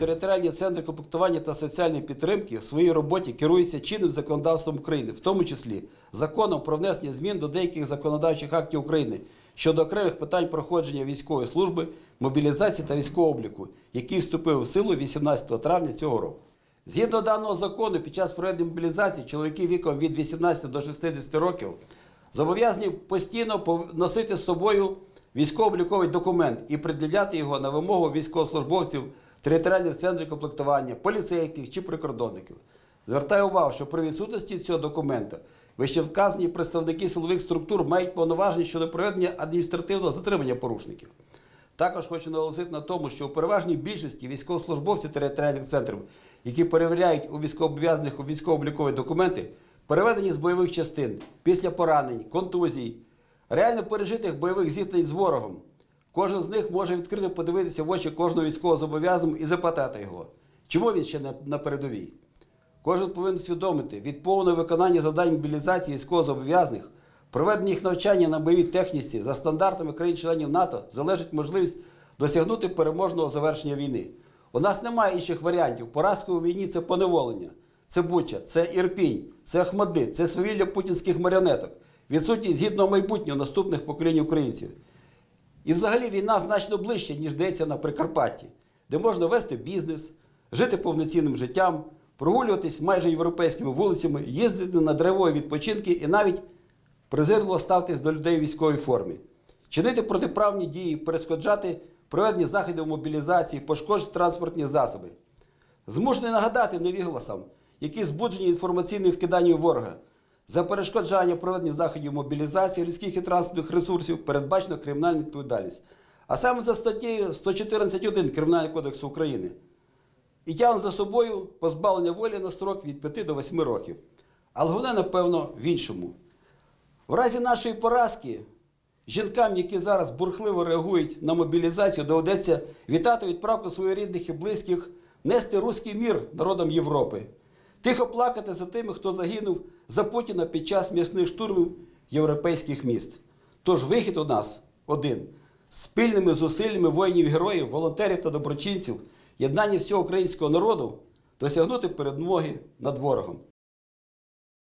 територіальні центри комплектування та соціальної підтримки в своїй роботі керуються чинним законодавством України, в тому числі законом про внесення змін до деяких законодавчих актів України щодо окремих питань проходження військової служби, мобілізації та військового обліку, який вступив в силу 18 травня цього року. Згідно даного закону, під час проведення мобілізації чоловіки віком від 18 до 60 років зобов'язані постійно носити з собою військово-обліковий документ і пред'являти його на вимогу військовослужбовців територіальних центрів комплектування, поліцейських чи прикордонників. Звертаю увагу, що при відсутності цього документа вищевказані представники силових структур мають повноваження щодо проведення адміністративного затримання порушників. Також хочу наголосити на тому, що у переважній більшості військовослужбовців територіальних центрів, які перевіряють у військовообов'язаних у військово-облікові документи, переведені з бойових частин після поранень, контузій, реально пережитих бойових зіткнень з ворогом. Кожен з них може відкрито подивитися в очі кожного військовозобов'язаного і запитати його, чому він ще не на передовій. Кожен повинен усвідомити від повного виконання завдань мобілізації військовозобов'язаних, проведення їх навчання на бойовій техніці за стандартами країн-членів НАТО залежить можливість досягнути переможного завершення війни. У нас немає інших варіантів. Поразка у війні це поневолення, це Буча, це Ірпінь, це Ахмади, це свавілля путінських маріонеток, відсутність гідного майбутнього наступних поколінь українців. І взагалі війна значно ближче, ніж здається на Прикарпатті, де можна вести бізнес, жити повноцінним життям, прогулюватись майже європейськими вулицями, їздити на древові відпочинки і навіть презирливо ставитись до людей у військовій формі, чинити протиправні дії, перешкоджати проведення заходів мобілізації, пошкоджувати транспортні засоби. Змушений нагадати невігласам, які збуджені інформаційним вкиданням ворога. За перешкоджання проведення заходів мобілізації людських і транспортних ресурсів передбачено кримінальну відповідальність. А саме за статтею 114.1 Кримінального кодексу України. І тягне за собою позбавлення волі на строк від 5 до 8 років. Але головне, напевно, в іншому. В разі нашої поразки жінкам, які зараз бурхливо реагують на мобілізацію, доведеться вітати відправку своїх рідних і близьких, нести руський мір народам Європи, тихо плакати за тими, хто загинув за Путіна під час м'ясних штурмів європейських міст. Тож вихід у нас один: спільними зусиллями воїнів-героїв, волонтерів та доброчинців, єднання всього українського народу досягнути перемоги над ворогом.